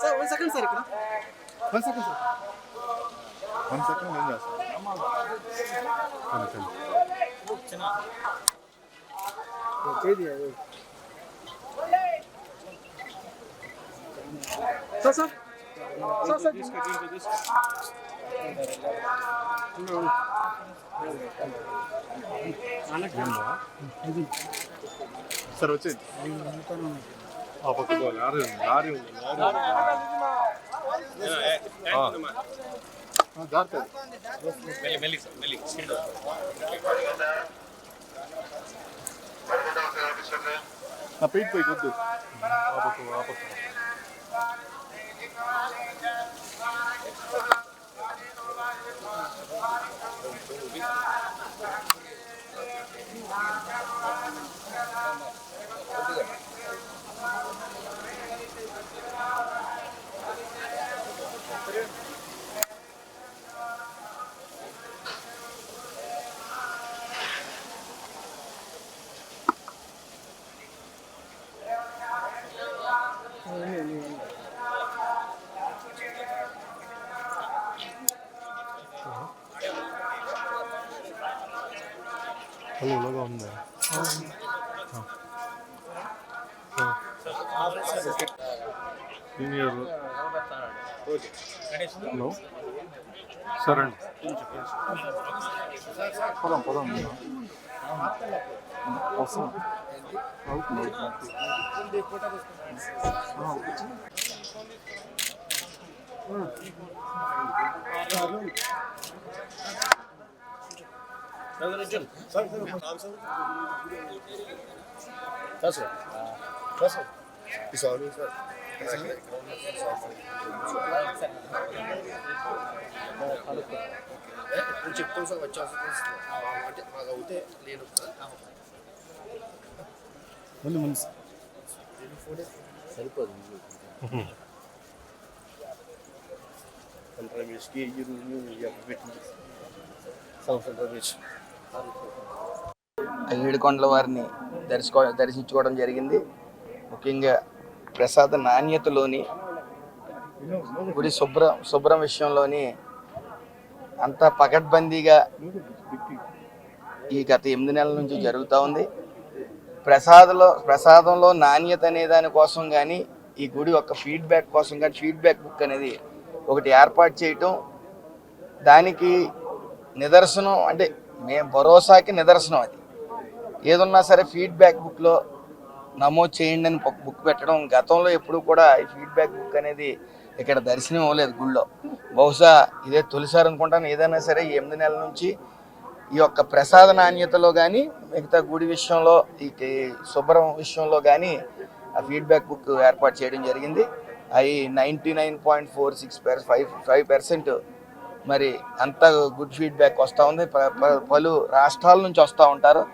Sir one second sir ఇక్కడ. One second sir one second ఏం చేస్తాను sir sir. Sir sir. Sir వచ్చేది ఆ పక్క లారీ ఉంది లారీ ఉంది లారీ ఉంది. ఆ, జాగ్రత్త మెల్లి మెల్లి సార్ మెల్లి స్పీడ్ నా పీట్ పోయి కొద్దు ఆ పక్క ఆ పక్క హలో ఇలాగా ఉంది సీనియర్ హలో సరే అండి పోదాం పోదాం వస్తాం అవుతుంది చెప్తాం సార్ వచ్చే అంటే మాకు అవుతే నేను ముందు ముందు సరిపోదు. సంవత్సరం రమేష్కి ఈ పెట్టింది రమేష్ ఏడుకొండల వారిని దర్శకో దర్శించుకోవడం జరిగింది. ముఖ్యంగా ప్రసాద నాణ్యతలోని గుడి శుభ్ర శుభ్రం విషయంలోని అంత పకడ్బందీగా ఈ గత ఎనిమిది నెలల నుంచి జరుగుతూ ఉంది. ప్రసాదంలో ప్రసాదంలో నాణ్యత అనే దానికోసం కానీ ఈ గుడి యొక్క ఫీడ్బ్యాక్ కోసం కానీ ఫీడ్బ్యాక్ బుక్ అనేది ఒకటి ఏర్పాటు చేయటం దానికి నిదర్శనం అంటే మేము భరోసాకి నిదర్శనం అది. ఏదున్నా సరే ఫీడ్బ్యాక్ బుక్లో నమోదు చేయండి అని బుక్ పెట్టడం. గతంలో ఎప్పుడు కూడా ఈ ఫీడ్బ్యాక్ బుక్ అనేది ఇక్కడ దర్శనం ఇవ్వలేదు గుళ్ళో. బహుశా ఇదే తొలిసారి అనుకుంటాను. ఏదైనా సరే ఎనిమిది నెలల నుంచి ఈ యొక్క ప్రసాద నాణ్యతలో కానీ మిగతా గుడి విషయంలో ఈ శుభ్రం విషయంలో కానీ ఆ ఫీడ్బ్యాక్ బుక్ ఏర్పాటు చేయడం జరిగింది. అవి ninety nine point four six five five percent. మరి అంత గుడ్ ఫీడ్బ్యాక్ వస్తూ ఉంది. ప- ప- పలు రాష్ట్రాల నుంచి వస్తూ ఉంటారు.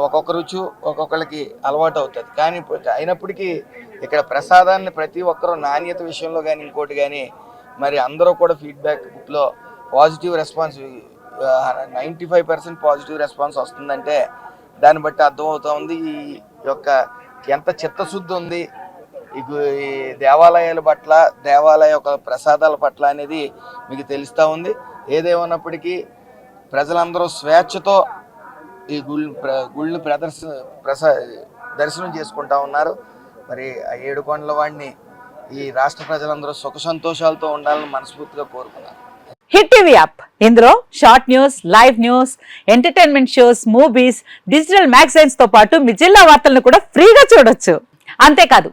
ఒక్కొక్క రుచి ఒక్కొక్కరికి అలవాటు అవుతుంది. కానీ ఇప్పుడు అయినప్పటికీ ఇక్కడ ప్రసాదాన్ని ప్రతి ఒక్కరూ నాణ్యత విషయంలో కానీ ఇంకోటి కానీ మరి అందరూ కూడా ఫీడ్బ్యాక్ బుక్లో positive response ninety five percent positive response వస్తుందంటే దాన్ని బట్టి అర్థమవుతూ ఉంది. ఈ యొక్క ఎంత చిత్తశుద్ధి ఉంది ఈ ఈ దేవాలయాల పట్ల దేవాలయ యొక్క ప్రసాదాల పట్ల అనేది మీకు తెలుస్తూ ఉంది. ఏదేమన్నప్పటికీ ప్రజలందరూ స్వేచ్ఛతో ఈ గుళ్ళు ప్ర- గుళ్ళు ప్రదర్శ ప్రసా దర్శనం చేసుకుంటా ఉన్నారు. మరి ఆ ఏడు కొండల వాడిని ఈ రాష్ట్ర ప్రజలందరూ సుఖ సంతోషాలతో ఉండాలని మనస్ఫూర్తిగా కోరుకున్నారు హిట్ టీవీ యాప్. ఇందులో short news live news entertainment shows movies digital మ్యాగజైన్స్తో పాటు మీ జిల్లా వార్తలను కూడా ఫ్రీగా చూడొచ్చు. అంతేకాదు